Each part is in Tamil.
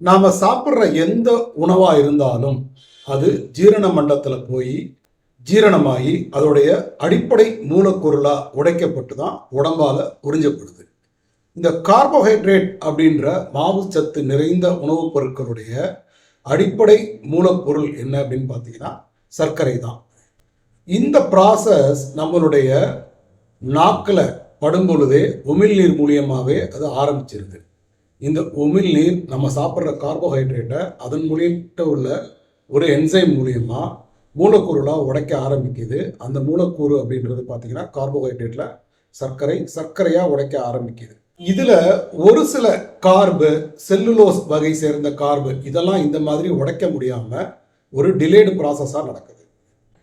நாம் சாப்பிட்ற எந்த உணவாக இருந்தாலும் அது ஜீரண மண்டலத்தில் போய் ஜீரணமாகி அதோடைய அடிப்படை மூலப்பொருளாக உடைக்கப்பட்டு தான் உடம்பால் உறிஞ்சப்படுது. இந்த கார்போஹைட்ரேட் அப்படின்ற மாவுச்சத்து நிறைந்த உணவுப் பொருட்களுடைய அடிப்படை மூலப்பொருள் என்ன அப்படின்னு பார்த்தீங்கன்னா சர்க்கரை தான் இந்த ப்ராசஸ் நம்மளுடைய நாக்கில் படும் பொழுதே உமிழ்நீர் மூலியமாகவே அது ஆரம்பிச்சிருது. இந்த உமிழ்நீர் நம்ம சாப்பிட்ற கார்போஹைட்ரேட்டை அதன் மூலியட்ட உள்ள ஒரு என்சைம் மூலியமாக மூலக்கூறுலாம் உடைக்க ஆரம்பிக்குது. அந்த மூலக்கூறு அப்படின்றது பார்த்தீங்கன்னா கார்போஹைட்ரேட்டில் சர்க்கரை சர்க்கரையாக உடைக்க ஆரம்பிக்குது. இதில் ஒரு சில கார்பு செல்லுலோஸ் வகை சேர்ந்த கார்பு இதெல்லாம் இந்த மாதிரி உடைக்க முடியாமல் ஒரு டிலேடு ப்ராசஸாக நடக்குது.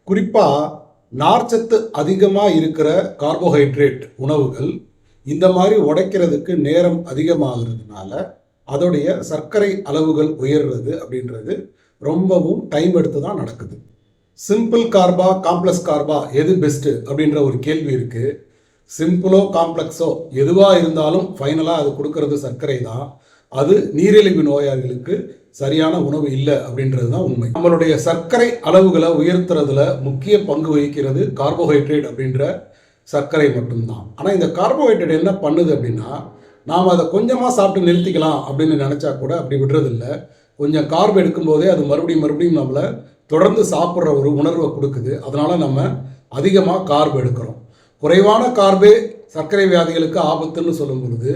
குறிப்பாக நார்ச்சத்து அதிகமாக இருக்கிற கார்போஹைட்ரேட் உணவுகள் இந்த மாதிரி உடைக்கிறதுக்கு நேரம் அதிகமாகிறதுனால அதோடைய சர்க்கரை அளவுகள் உயர்றது அப்படின்றது ரொம்பவும் டைம் எடுத்து தான் நடக்குது. சிம்பிள் கார்பா காம்ப்ளெக்ஸ் கார்பா எது பெஸ்ட்டு அப்படின்ற ஒரு கேள்வி இருக்குது சிம்பிளோ காம்ப்ளெக்ஸோ எதுவாக இருந்தாலும் ஃபைனலாக அது கொடுக்கறது சர்க்கரை தான். அது நீரிழிவு நோயாளிகளுக்கு சரியான உணவு இல்லை அப்படின்றது தான் உண்மை. நம்மளுடைய சர்க்கரை அளவுகளை உயர்த்துறதுல முக்கிய பங்கு வகிக்கிறது கார்போஹைட்ரேட் அப்படின்ற சர்க்கரை மட்டும்தான். ஆனால் இந்த கார்போஹைட்ரேட் என்ன பண்ணுது அப்படின்னா நாம் அதை கொஞ்சமாக சாப்பிட்டு நிறுத்திக்கலாம் அப்படின்னு நினச்சா கூட அப்படி விடுறதில்ல. கொஞ்சம் கார்ப் எடுக்கும்போதே அது மறுபடியும் மறுபடியும் நம்மளை தொடர்ந்து சாப்பிட்ற ஒரு உணர்வை கொடுக்குது. அதனால் நம்ம அதிகமாக கார்ப் எடுக்கிறோம். குறைவான கார்பே சர்க்கரை வியாதிகளுக்கு ஆபத்துன்னு சொல்லும் பொழுது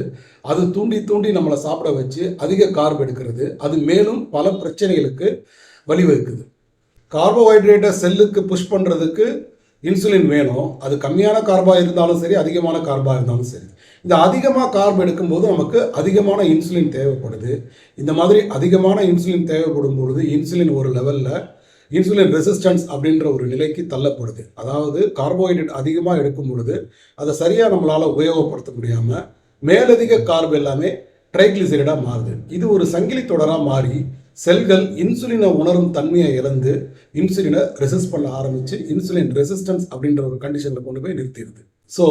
அது தூண்டி தூண்டி நம்மளை சாப்பிட வச்சு அதிக கார்ப் எடுக்கிறது. அது மேலும் பல பிரச்சனைகளுக்கு வழிவகுக்குது. கார்போஹைட்ரேட்டை செல்லுக்கு புஷ் பண்ணுறதுக்கு இன்சுலின் வேணும். அது கம்மியான கார்பாக இருந்தாலும் சரி அதிகமான கார்பாக இருந்தாலும் சரி. இந்த அதிகமாக கார்ப் எடுக்கும்போது நமக்கு அதிகமான இன்சுலின் தேவைப்படுது. இந்த மாதிரி அதிகமான இன்சுலின் தேவைப்படும் பொழுது இன்சுலின் ஒரு லெவலில் இன்சுலின் ரெசிஸ்டன்ஸ் அப்படின்ற ஒரு நிலைக்கு தள்ளப்படுது. அதாவது கார்போஹைட்ரேட் அதிகமாக எடுக்கும் பொழுது அதை சரியாக நம்மளால் உபயோகப்படுத்த முடியாமல் மேலதிக கார்பு எல்லாமே ட்ரைக்ளிசரைடாக மாறுது. இது ஒரு சங்கிலி தொடராக மாறி செல்கள் இன்சுலினை உணரும் தன்மையை இழந்து இன்சுலினை ரெசிஸ்ட் பண்ண ஆரம்பித்து இன்சுலின் ரெசிஸ்டன்ஸ் அப்படின்ற ஒரு கண்டிஷனில் கொண்டு போய் நிறுத்திடுது. ஸோ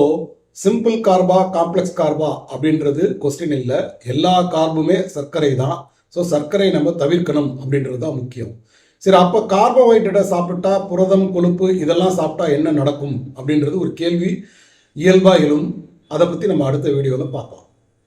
சிம்பிள் கார்பா காம்ப்ளெக்ஸ் கார்பா அப்படின்றது கொஸ்டின் இல்லை. எல்லா கார்புமே சர்க்கரை தான். ஸோ சர்க்கரை நம்ம தவிர்க்கணும் அப்படின்றது தான் முக்கியம். சரி அப்போ கார்போஹைட்ரேட்டை சாப்பிட்டா புரதம் கொழுப்பு இதெல்லாம் சாப்பிட்டா என்ன நடக்கும் அப்படின்றது ஒரு கேள்வி இயல்பாக எழும் அதை பற்றி நம்ம அடுத்த வீடியோவில் பார்ப்போம்.